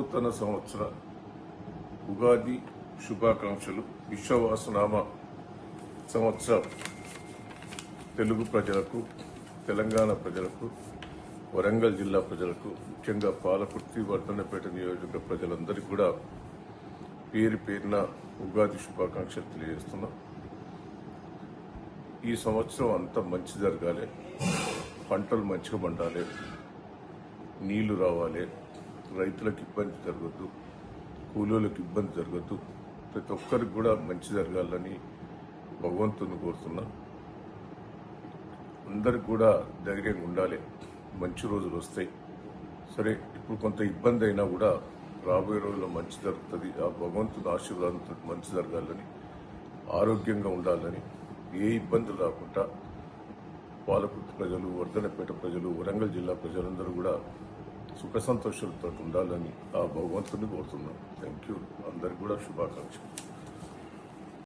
నూతన సంవత్సర ఉగాది శుభాకాంక్షలు. విశ్వవాసనామ సంవత్సరం. తెలుగు ప్రజలకు తెలంగాణ ప్రజలకు వరంగల్ జిల్లా ప్రజలకు ముఖ్యంగా పాలకుర్తి వర్ధనపేట నియోజక ప్రజలందరికీ కూడా పేరు పేరున ఉగాది శుభాకాంక్షలు తెలియజేస్తున్నాం. ఈ సంవత్సరం అంతా మంచి జరగాలి. పంటలు మంచిగా పండాలి. నీళ్ళు రావాలి. రైతులకు ఇబ్బంది జరగద్దు కూలీలకు ఇబ్బంది జరగద్దు. ప్రతి ఒక్కరికి కూడా మంచి జరగాలని భగవంతుని కోరుతున్నా. అందరికి కూడా ధైర్యంగా ఉండాలి. మంచి రోజులు వస్తాయి. సరే ఇప్పుడు కొంత ఇబ్బంది అయినా కూడా రాబోయే రోజుల్లో మంచి జరుగుతుంది. ఆ భగవంతుని ఆశీర్వాదంతో మంచి జరగాలని ఆరోగ్యంగా ఉండాలని ఏ ఇబ్బందులు రాకుండా పాలకుర్తి ప్రజలు వర్ధనపేట ప్రజలు వరంగల్ జిల్లా ప్రజలందరూ కూడా సుఖ సంతోషాలతో ఉండాలని ఆ భగవంతుని కోరుతున్నాం. థ్యాంక్ యూ అందరికి కూడా శుభాకాంక్షలు.